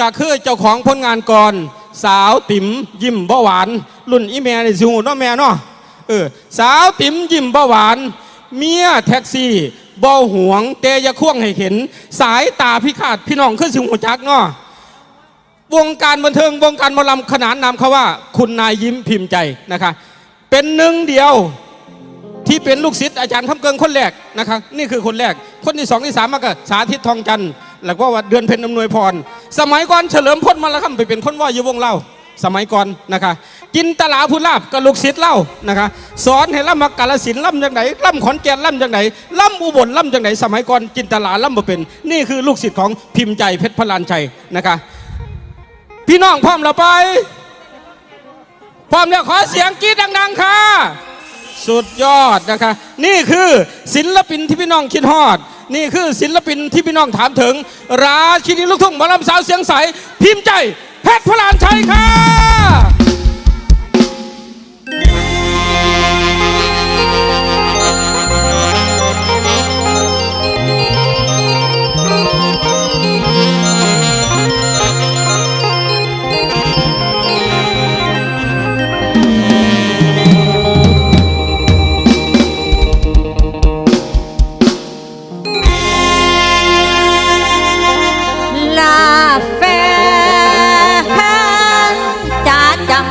ก็คือเจ้าของผลงานก่อน สาวติ๋มยิ้มบ่หวาน รุ่นอีแม่นี่สิหูเนาะแม่เนาะเออสาวติ๋มยิ้มบ่หวาน เมียแท็กซี่บ่หวงเตยะข่วงให้เห็น สายตาพิฆาตพี่น้องขึ้นสิหูจักเนาะวงการบันเทิงวงการมอลำขนานนามเขาว่า คุณนายยิ้มพิมพ์ใจนะคะ เป็นหนึ่งเดียวที่เป็นลูกศิษย์อาจารย์คำเกิงคนแรกนะครับนี่คือคนแรก คนที่สองที่สามมาก็สาธิตทองจันทร์ แล้วก็ว่าเดือนเพ็ญอำนวยพร สมัยก่อนเฉลิมพลมาล้วครับไปเป็นคนว่าอยู่วงเล่าสมัยก่อนนะคะจินตลาพุลาบกับลูกศิษย์เล่านะคะสอนให้ล่ำมากาลสินล่ำจังไหนล่ำขอนแก่นล่ำจังไหนล่ำอุบลล่ำจังไหนสมัยก่อนจินตลาล่ำมาเป็น นี่คือลูกศิษย์ของพิมพ์ใจเพชรพลานชัยนะคะ พี่น้องพร้อมแล้วไปพร้อมแล้วขอเสียงกรี๊ดดัง ๆ ค่ะ สุดยอดนะคะ นี่คือศิลปินที่พี่น้องคิดฮอด นี่คือศิลปินที่พี่น้องถามถึง ราชินีลูกทุ่งหมอลำสาวเสียงใส พิมพ์ใจ เพชรพลานชัยค่ะ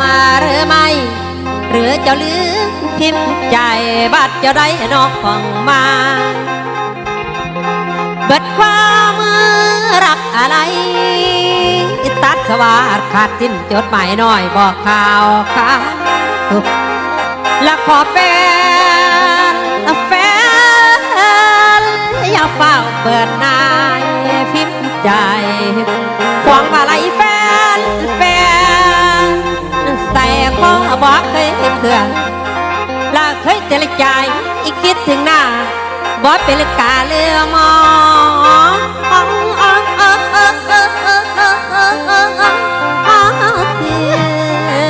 มาหรือไม่ หรือจะลืมพิมพ์ใจบัดจะได้นอกฟังมาเบิดความรักอะไรตัดสวาดขาดสิ้นจดหมายน้อยบอกข่าวค่ะและขอแฟนแฟนอย่าเฝ้าเปิดนายพิมพ์ใจควงมาลัยแฟ เคยเจรจาอีกคิดถึงหน้าบอสเป็นกาเลือมอง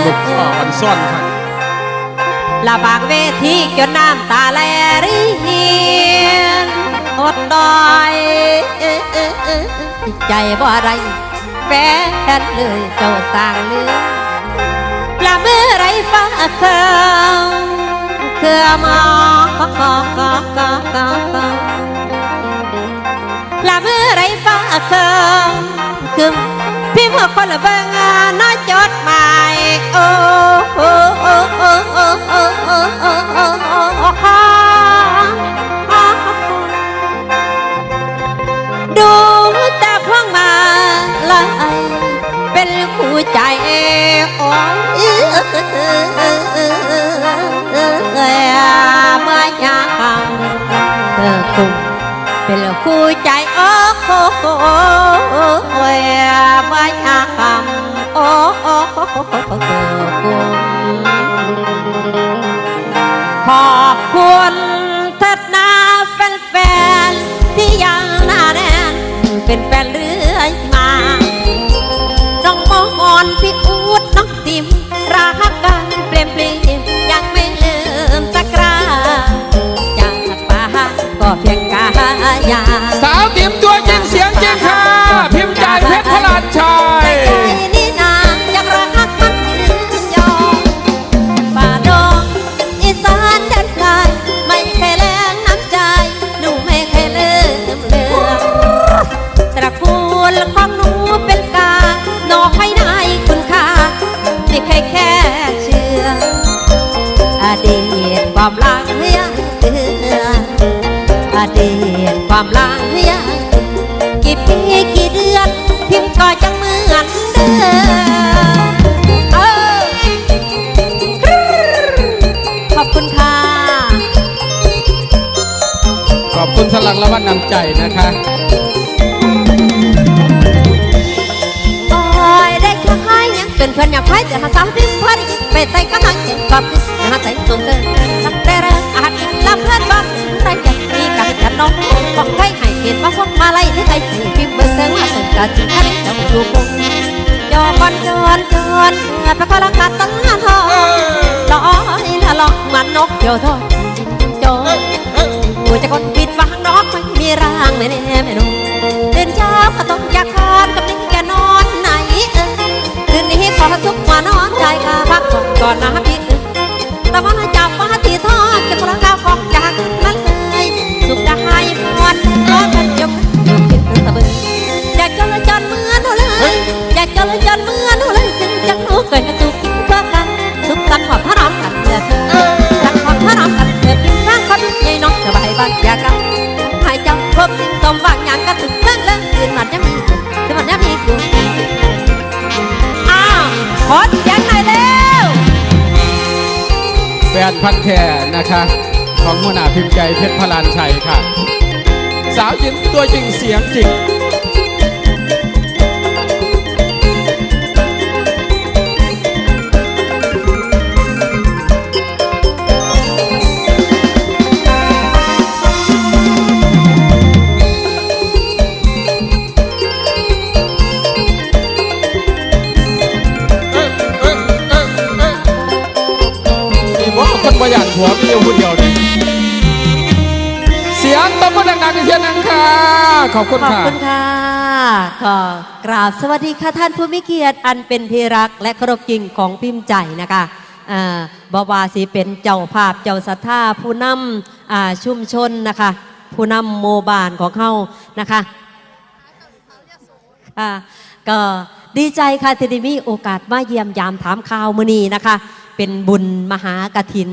ลูกพ่ออันซ่อนครับลาบากเวทีจนน้ำตาไหลรินอดดอยใจบ่อะไรแฟนเลยเจ้าสร้างเลือลาเมื่อไรฟ้าเค เกือมองกอกอกอกอกอกละเมื่อไรฟ้าเคิงคึมพี่เมื่อคนละเบิงน้อย ใจโอ้โหโหวไว้อาคำโอ้โห พิมพ์ก็ยังเหมือนเดิมเออขอบคุณค่ะ ขอบคุณสลักละวันนำใจนะคะ โอ้ยได้แค่ให้ยังเป็นเพื่อนอย่าพายแต่หาสามทิ้งพอดีไปไต่กำลังเจ็บกอบหาใส่ตรงเดินสักแต่เรื่องอาจลำเพื่อนบ้านไรจะมีกันกันน้องบอกใครให้เกียรติมาพบมาไล่ที่ไอ้สีพิมพ์เบอร์เซอร์ว่าสนกาจิงอะไรจ อประคอรักษาตั้งาทองลอยละลอกมันนกเดียวทอดจอยกูจะกดปิดฟังนกไม่มีร่างแม่แน่แม่นุ่มตื่นเช้าก็ต้องอยากทานกับนี่แกนอนไหนคืนนี้ขอทุกมานอนใจค่ะพักผ่อนก่อนนะ นพันแท้นะคะ ของหัวหน้าพิมพ์ใจเพชรพลานชัยค่ะ สาวหญิงตัวจริงเสียงจริง คนประหยัดหัวมีอยู่คนเดียวเลยเสียงตบมือดังๆอีกเทียหนึงค่ะ ขอบคุณขอบค่ะ คุณค่ะขอกราบสวัสดีค่ะท่านผู้มีเกียรติอันเป็นที่รักและเคารพจริงของพิมพ์ใจนะคะอ่าบวาสีเป็นเจ้าภาพเจ้าศรัทธาผู้นำอ่าชุมชนนะคะ ผู้นำโมบานของเขานะคะค่ะก็ดีใจค่ะที่ได้มีโอกาสมาเยี่ยมยามถามข่าวมือนีนะคะ เป็นบุญมหากถิน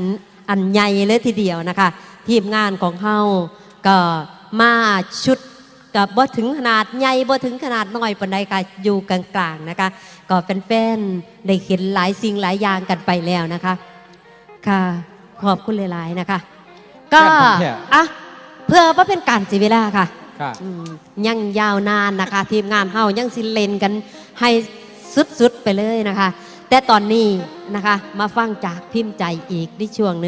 อันใหญ่เลยทีเดียวนะคะ ทีมงานของเขาก็มาชุดกับบ่ถึงขนาดใหญ่บ่ถึงขนาดน้อยปานใดค่ะอยู่กลางๆนะคะ ก็แฟนๆได้เห็นหลายสิ่งหลายอย่างกันไปแล้วนะคะ ค่ะขอบคุณหลายๆนะคะ ก็แซ่บแท้อะเพื่อว่าเป็นการเสียเวลาค่ะค่ะอืมยังยาวนานนะคะ ทีมงานเฮายังสิเล่นกันให้สุดๆไปเลยนะคะ แต่ตอนนี้นะคะมาฟังจากพิมพ์ใจอีกในช่วงหนึง